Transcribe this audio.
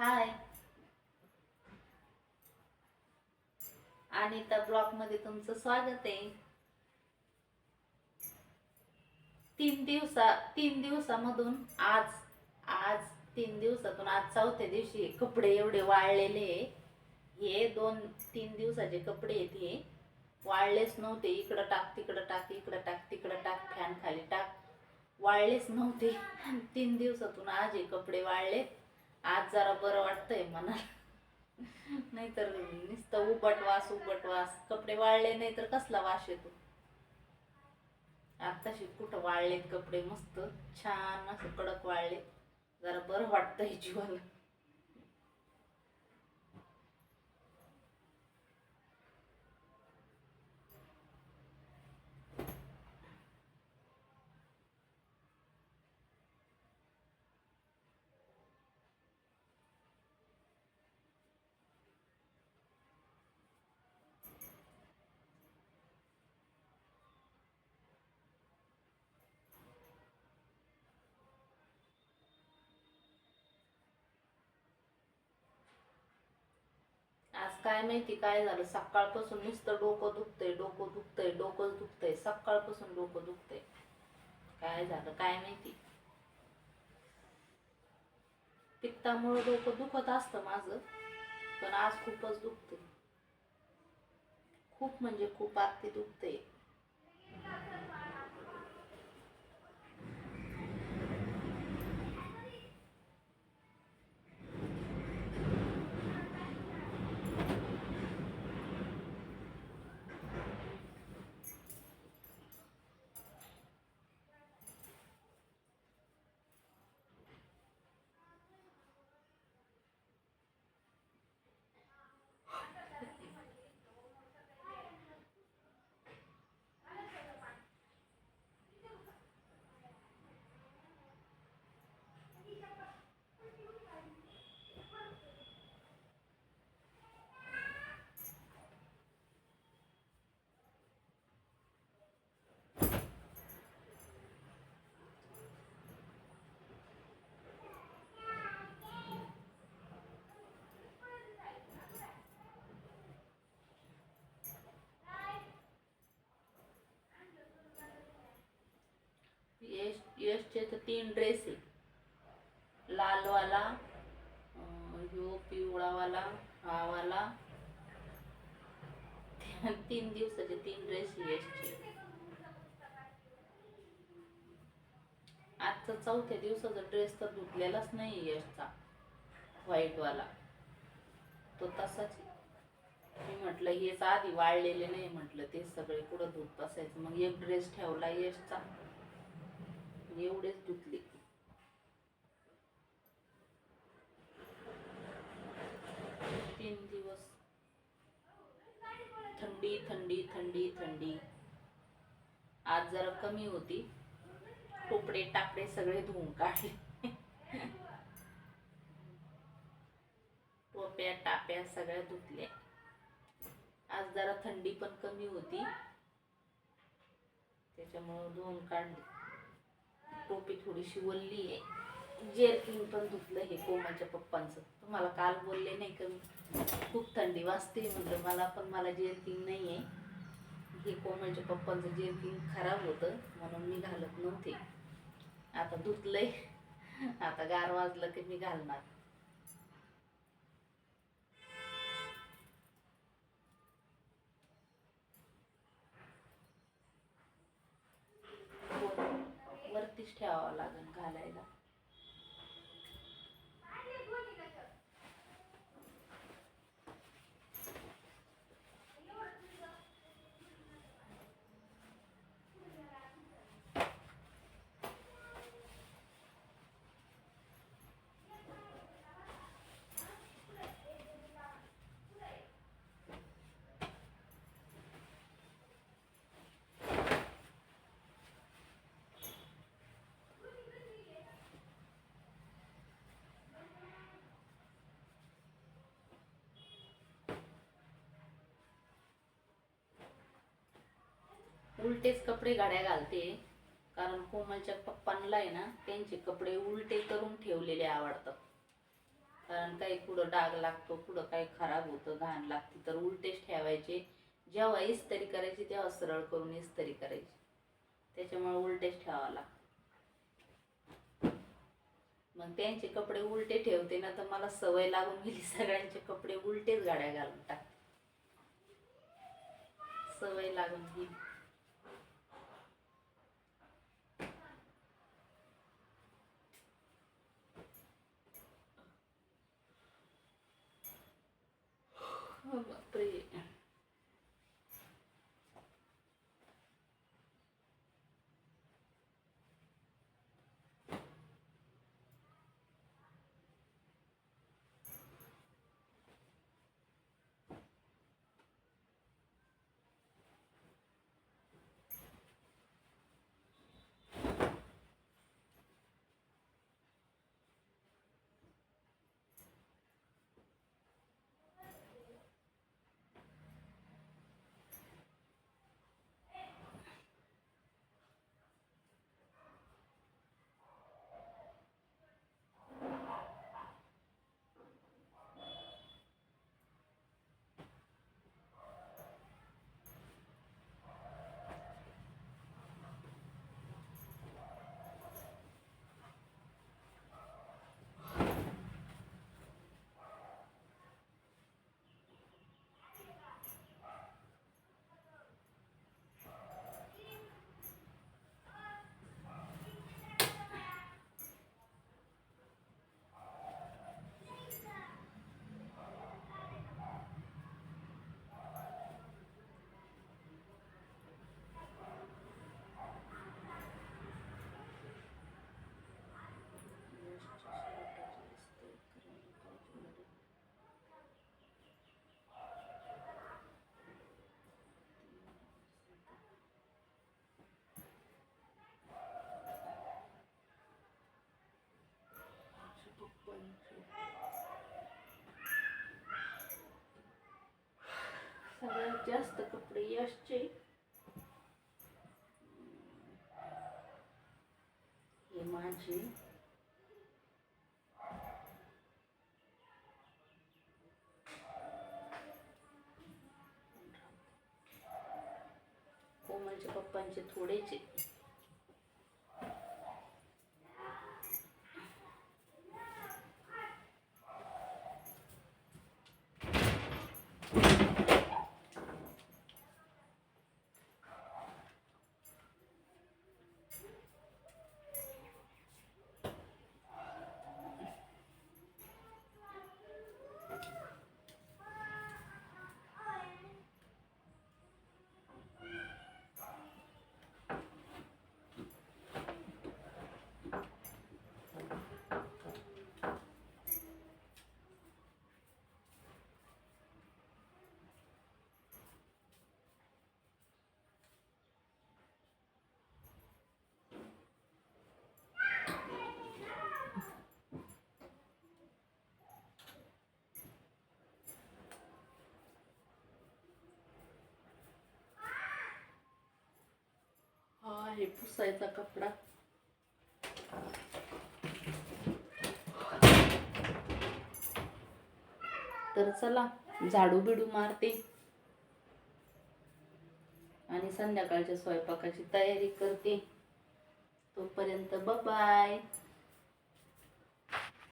हाय अनिता ब्लॉगमध्ये तुमचं स्वागत आहे. तीन दिवसा तीन दिवसामधून आज आज तीन दिवसातून आज चौथ्या दिवशी कपडे एवढे वाळलेले हे दोन तीन दिवसाचे कपडे आहेत हे. वाळलेच नव्हते. इकडं टाक तिकडं टाक इकडं टाक तिकडं टाक फॅन खाली टाक. वाळलेच नव्हते. तीन दिवसातून आज हे कपडे वाळले आज जरा बरं वाटतंय मला नाहीतर नुसतं उबट वास उबट वास कपडे वाळले नाही तर कसला वास येतो? आत्ताशी कुठं वाळलेत कपडे? मस्त छान असं कडक वाळले जरा बरं वाटतंय जीवन आज काय माहिती काय झालं? सकाळपासून नुसतं डोकं दुखतंय डोकं दुखतंय डोकं दुखतंय. सकाळपासून डोकं दुखतंय. काय झालं? काय माहिती? पित्तामुळे डोकं दुखत असतं माझं पण आज खूपच दुखतंय. खूप म्हणजे खूप आत्ती दुखते यशचे तर तीन ड्रेस आहे लालवाला ह्यो पिवळावाला हा वाला तीन दिवसाचे तीन ड्रेस यशचे आजचा चौथ्या दिवसाचा ड्रेस तर धुतलेलाच नाही यशचा व्हाईटवाला. तो तसाच आहे. मी म्हटलं हेच आधी वाळलेले नाही म्हटलं ते सगळे कुठं धुत बसायचं मग एक ड्रेस ठेवला यशचा एवढेच धुतले. तीन दिवस. थंडी थंडी थंडी थंडी. आज जरा कमी होती. टोपडे टाकडे सगळे धुवून काढले. टोप्या टाप्या सगळ्या धुतल्या. आज जरा थंडी पण कमी होती. त्याच्यामुळं धुवून काढली. टोपी थोडीशी वल्ली आहे. जेरकिंग पण धुतलं हे कोमाच्या पप्पांचं. तर मला काल बोलले नाही का मी खूप थंडी वाजते. म्हणलं मला पण मला जेरकिंग नाही आहे. हे कोमाच्या पप्पांचं जेरकिंग खराब होतं म्हणून मी घालत नव्हते. आता धुतलंय. आता गार वाजलं की मी घालणार. ठेवावं लागेल घालायला. उलटेच कपडे गाड्या घालते. कारण कोमलच्या पप्पांना आहे ना त्यांचे कपडे उलटे करून ठेवलेले आवडतात. कारण काही कुठं डाग लागतो कुठं काही खराब होतं घाण लागते तर उलटेच ठेवायचे. जेव्हा इस्त्री करायची तेव्हा सरळ करून इस्त्री करायची. त्याच्यामुळे उलटेच ठेवावं लागतं. मग त्यांचे कपडे उलटे ठेवते ना तर मला सवय लागून गेली सगळ्यांचे कपडे उलटेच गाड्या घालून टाकते. सवय लागून गेली. बापरे सगळ्यात जास्त कपडे यशचे हे माझे. कोमलच्या पप्पांचे थोडेचे हा आहे पुसायचा कपडा. तर चला झाडू बिडू मारते. आणि संध्याकाळच्या स्वयंपाकाची तयारी करते. तोपर्यंत बाय